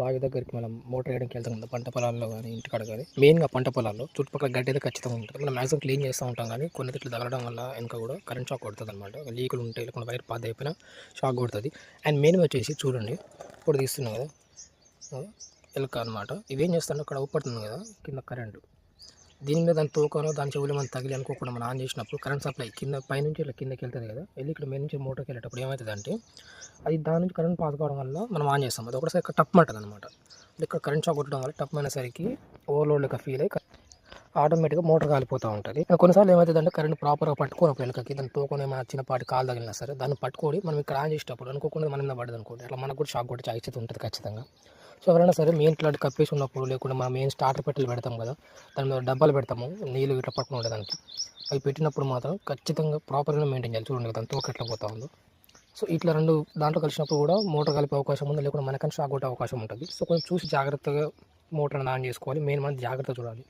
బావి దగ్గరికి మనం మోటార్ వేయడానికి వెళ్తాం కదా పంట పొలాల్లో కానీ ఇంటికాడ కానీ. మెయిన్గా పంట పొలాల్లో చుట్టుపక్కల గడ్డి అయితే ఖచ్చితంగా ఉంటుంది. మనం మ్యాక్సిమం క్లీన్ చేస్తూ ఉంటాం కానీ కొన్ని ఇట్లా తగలడం వల్ల ఇంకా కూడా కరెంట్ షాక్ కొడుతుంది అనమాట లీకులు ఉంటాయి లేకుండా వైర్ పాత అయిపోయినా షాక్ కొడుతుంది. అండ్ మెయిన్ వచ్చేసి చూడండి ఇప్పుడు తీస్తున్నాం కదా అది ఎలక అనమాట ఇవేం చేస్తాను అక్కడ ఊపడుతుంది కదా కింద కరెంటు దీని మీద దాని తూకనో దాని చెవులు మనం తగిలి అనుకోకుండా మనం ఆన్ చేసినప్పుడు కరెంట్ సప్లై కింద పైనుంచి ఇట్లా కిందకి వెళ్తుంది కదా వెళ్ళి ఇక్కడ మీద నుంచి మోటార్కి వెళ్ళేటప్పుడు ఏమవుతుంది అంటే అది దాని నుంచి కరెంట్ పాస్ కావడం వల్ల మనం ఆన్ చేస్తాం. అది ఒకసారి టప్ అంటుంది అనమాట ఇక్కడ కరెంట్ షాక్ కొట్టడం వల్ల టప్ అయినసరికి ఓవర్లోడ్ లెక్క ఫీల్ అయ్యి ఆటోమేటిక్గా మోటార్ కాలిపోతూ ఉంటుంది. కొన్నిసార్లు ఏమవుతుంది అంటే కరెంట్ ప్రాపర్గా పట్టుకోనప్పుడు వెనకకి దాన్ని తోకొని ఏమైనా చిన్నపాటి కాలు తగిలినా సరే దాన్ని పట్టుకొని మనం ఇక్కడ ఆన్ చేసేటప్పుడు అనుకోకుండా మనం మీద పడదు అనుకోండి అట్లా మనకు కూడా షాక్ కొట్టి ఛాయిస్ ఉంటుంది ఖచ్చితంగా. సో ఎవరైనా సరే మెయిన్ ఇట్లాంటి కప్పేసి ఉన్నప్పుడు లేకుండా మనం మెయిన్ స్టార్టర్ పెట్టెలు పెడతాం కదా దాని మీద డబ్బాలు పెడతాము నీళ్ళు ఇట్లా పట్టుకుని ఉండడానికి. అవి పెట్టినప్పుడు మాత్రం ఖచ్చితంగా ప్రాపర్గా మెయింటైన్ చేయాలి. చూడండి దాని తోక ఎట్లా పోతా ఉందో. సో ఇట్లా రెండు దాంట్లో కలిసినప్పుడు కూడా మోటార్ కలిపే అవకాశం ఉంది లేకుండా మనకన్నా షాక్ కొట్టే అవకాశం ఉంటుంది. సో కొంచెం చూసి జాగ్రత్తగా మోటార్ని ఆన్ చేసుకోవాలి మెయిన్ మనం జాగ్రత్త చూడాలి.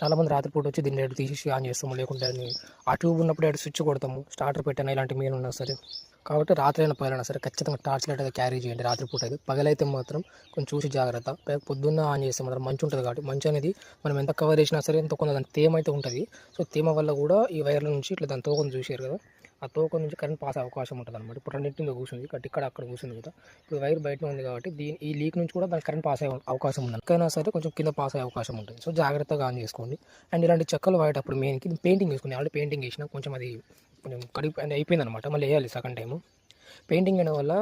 చాలామంది రాత్రిపూట వచ్చి దీన్ని ఎటు తీసి ఆన్ చేస్తాము లేకుంటే ఆ ట్యూబ్ ఉన్నప్పుడు ఎటు స్విచ్ కొడతాము స్టార్టర్ పెట్టాను ఇలాంటి మెయిన్ ఉన్నా సరే. కాబట్టి రాత్రి అయినా పగలైనా సరే ఖచ్చితంగా టార్చ్ లైట్ అయితే క్యారీ చేయండి రాత్రిపూట అయితే. పగలైతే మాత్రం కొంచెం చూసి జాగ్రత్త. పొద్దున్న ఆన్ చేస్తే మాత్రం మంచి ఉంటుంది కాబట్టి మంచి అనేది మనం ఎంత కవర్ చేసినా సరే ఎంత కొంత దాని తేమ అయితే ఉంటుంది. సో తేమ వల్ల కూడా ఈ వైర్ల నుంచి ఇట్లా దాని తోకను చూసారు కదా ఆ తోక నుంచి కరెంట్ పాస్ అవకాశం ఉంటుంది అనమాట ఇప్పుడు రెండింటి మీద కూర్చుంది కట్టి ఇక్కడ అక్కడ కూర్చుంది కదా. ఇప్పుడు వైర్ బయట ఉంది కాబట్టి దీని ఈ లీక్ నుంచి కూడా దానికి కరెంట్ పాస్ అయ్యే అవకాశం ఉంది ఎక్కడైనా సరే కొంచెం కింద పాస్ అయ్యే అవకాశం ఉంటుంది. సో జాగ్రత్తగా ఆన్ చేసుకోండి. అండ్ ఇలాంటి చెక్కలు వాడేటప్పుడు మెయిన్కి పెయింటింగ్ వేసుకుని ఆల్రెడీ పెయింటింగ్ వేసినా కొంచెం అది కొంచెం కడిగి అయిపోయింది అనమాట మళ్ళీ వేయాలి సెకండ్ టైము పెయింటింగ్ అనే వల్ల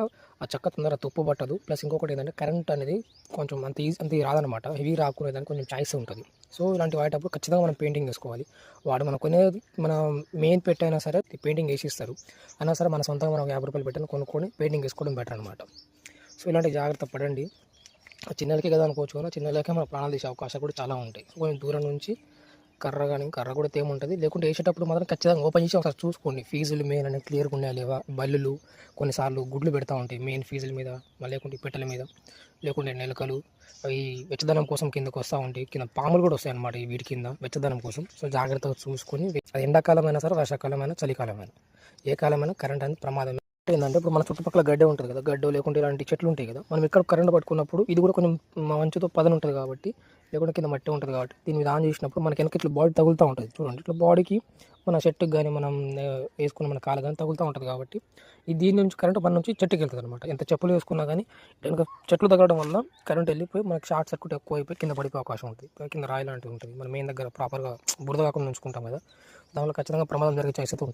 ఆ చెక్క తొందరగా తుప్పు పట్టదు. ప్లస్ ఇంకొకటి ఏంటంటే కరెంట్ అనేది కొంచెం అంత ఈజీ అంత రాదనమాట హెవీ రాకునేదానికి కొంచెం చాయిస్ ఉంటుంది. సో ఇలాంటి వాడేటప్పుడు ఖచ్చితంగా మనం పెయింటింగ్ వేసుకోవాలి వాడు మనం కొనే మన మెయిన్ పెట్టైనా సరే పెయింటింగ్ వేసి ఇస్తారు అయినా సరే మన సొంతంగా మనం యాభై రూపాయలు పెట్టిన కొనుక్కొని పెయింటింగ్ వేసుకోవడం బెటర్ అనమాట సో ఇలాంటి జాగ్రత్త పడండి. చిన్నలకే కదా అనుకోవచ్చు కానీ చిన్నలకే మన ప్రాణాలు తీసే అవకాశాలు కూడా చాలా ఉంటాయి. కొంచెం దూరం నుంచి కర్ర కానీ కర్ర కూడా తేముంటుంది లేకుంటే వేసేటప్పుడు మాత్రం ఖచ్చితంగా ఓపెన్ చేసి ఒకసారి చూసుకోండి. ఫీజులు మెయిన్ అనేది క్లియర్గా ఉన్నాయా లేవా? బల్లులు కొన్నిసార్లు గుడ్లు పెడతా ఉంటాయి మెయిన్ ఫీజుల మీద లేకుంటే పెట్టెల మీద. లేకుంటే నెలకలు అవి వెచ్చదనం కోసం కిందకు వస్తూ ఉంటాయి. కింద పాములు కూడా వస్తాయి అన్నమాట ఈ వీటి కింద వెచ్చదనం కోసం. సో జాగ్రత్తగా చూసుకొని అది ఎండాకాలం అయినా సరే వర్షాకాలమైనా చలికాలమైనా ఏ కాలమైనా కరెంట్ అనేది ప్రమాదం ఏంటంటే ఇప్పుడు మన చుట్టుపక్కల గడ్డ ఉంటుంది కదా గడ్డ లేకుంటే ఇలాంటి చెట్లు ఉంటాయి కదా. మనం ఇక్కడ కరెంట్ పట్టుకున్నప్పుడు ఇది కూడా కొంచెం మంచుతో పదన ఉంటుంది కాబట్టి లేకుంటే కింద మట్టి ఉంటుంది కాబట్టి దీని మీద ఆన్ చేసినప్పుడు మనకి వెనక ఇట్లా బాడీ తగులుతూ ఉంటుంది. చూడండి ఇట్లా బాడీకి మన చెట్టుకి కానీ మనం వేసుకున్న మన కాలు కానీ తగులుతూ ఉంటుంది కాబట్టి ఈ దీని నుంచి కరెంట్ మన నుంచి చెట్టుకి వెళ్తుంది అనమాట ఎంత చెప్పులు వేసుకున్నా కానీ కనుక చెట్లు తగ్గడం వల్ల కరెంట్ వెళ్ళిపోయి మనకి షార్ట్ సర్క్యూట్ ఎక్కువ అయిపోయి కింద పడిపోయే అవకాశం ఉంటుంది. కింద రాయి లాంటివి ఉంటుంది. మనం మెయిన్ దగ్గర ప్రాపర్గా బురద కాకుండా ఉంచుకుంటాం కదా దానివల్ల ఖచ్చితంగా ప్రమాదం జరిగే ఛాయిస్ ఉంటుంది.